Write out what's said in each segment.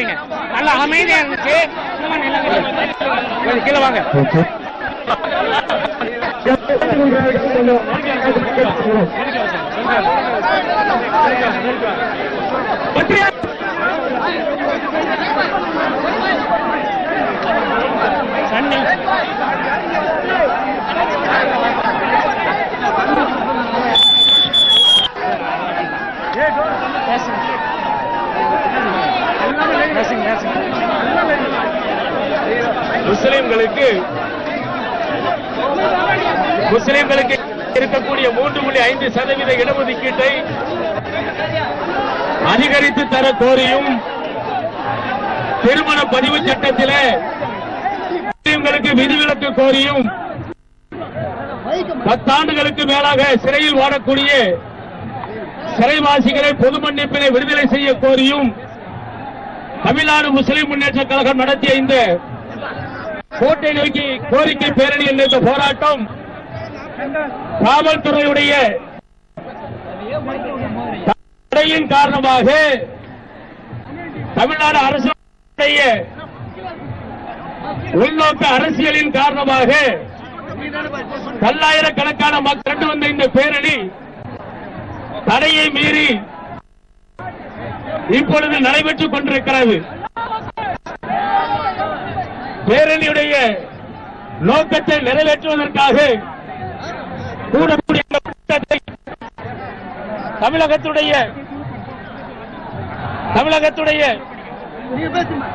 தான் நல்ல அமைதியா இருந்துச்சு கீழே வாங்க. சன்னி. முஸ்லிம்களுக்கு முஸ்லிம்களுக்கு இருக்கக்கூடிய மூன்று புள்ளி ஐந்து சதவீத இடஒதுக்கீட்டை அதிகரித்து தர கோரியும் திருமண பதிவு சட்டத்திலே முஸ்லிம்களுக்கு விதிவிலக்கு கோரியும் பத்தாண்டுகளுக்கு மேலாக சிறையில் வாடக்கூடிய சிறைவாசிகளை பொது மன்னிப்பினை விடுதலை செய்ய கோரியும் தமிழ்நாடு முஸ்லிம் முன்னேற்ற கழகம் நடத்திய இந்த கோட்டை நோக்கி கோரிக்கை பேரணி என்ற இந்த போராட்டம் காவல்துறையுடைய தடையின் காரணமாக தமிழ்நாடு அரசுடைய உள்நோக்க அரசியலின் காரணமாக பல்லாயிரக்கணக்கான மக்கள் கண்டு வந்த இந்த பேரணி தடையை மீறி இப்பொழுது நடைபெற்றுக் கொண்டிருக்கிறது. பேரணியுடைய நோக்கத்தை நிறைவேற்றுவதற்காக கூடக்கூடிய கூட்டத்தை தமிழகத்துடைய தமிழகத்துடைய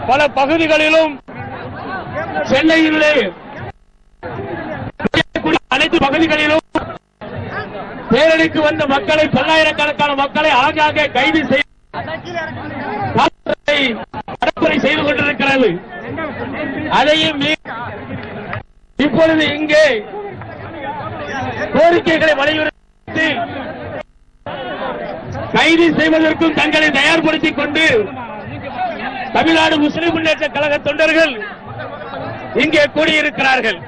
பல பகுதிகளிலும் சென்னையிலே அனைத்து பகுதிகளிலும் பேரணிக்கு வந்த மக்களை பல்லாயிரக்கணக்கான மக்களை ஆங்காங்கே கைது செய்து செய்து கொண்டிருக்கிறது. அதையும் இப்பொழுது இங்கே கோரிக்கைகளை வலியுறுத்தி கைது செய்வதற்கும் தங்களை தயார்படுத்திக் கொண்டு தமிழ்நாடு முஸ்லிம் முன்னேற்ற கழக தொண்டர்கள் இங்கே கூடியிருக்கிறார்கள்.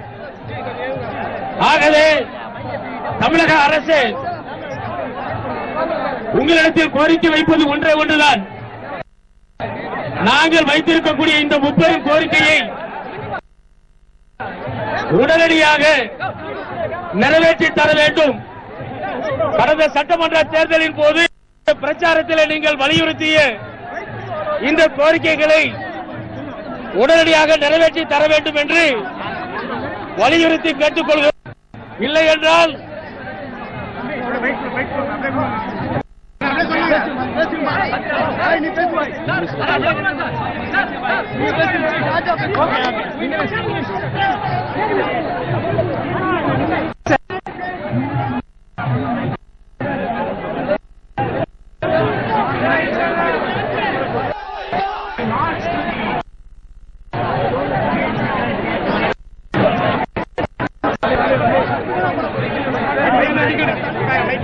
ஆகவே தமிழக அரசு உங்களிடத்தில் கோரிக்கை வைப்பது ஒன்றே ஒன்றுதான். நாங்கள் வைத்திருக்கக்கூடிய இந்த முப்பெரும் கோரிக்கையை உடனடியாக நிறைவேற்றி தர வேண்டும். கடந்த சட்டமன்ற தேர்தலின் போது பிரச்சாரத்தில் நீங்கள் வலியுறுத்திய இந்த கோரிக்கைகளை உடனடியாக நிறைவேற்றி தர வேண்டும் என்று வலியுறுத்தி கேட்டுக்கொள்கிறோம். இல்லை என்றால் way, niet dit way.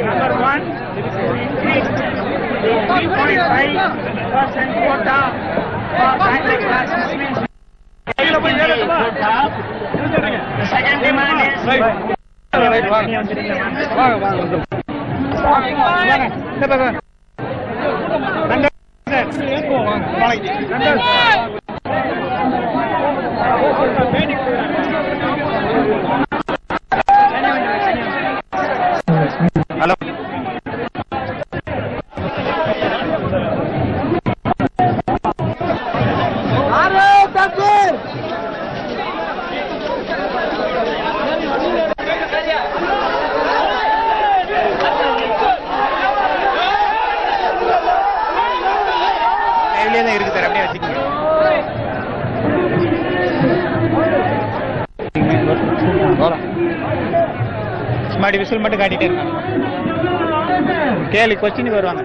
Number one, three point second demand வாங்க சும்மாடி விசில் மட்டும் காட்டிட்டே இருக்காங்க கேள்வி கொஸ்டினுக்கு வருவாங்க.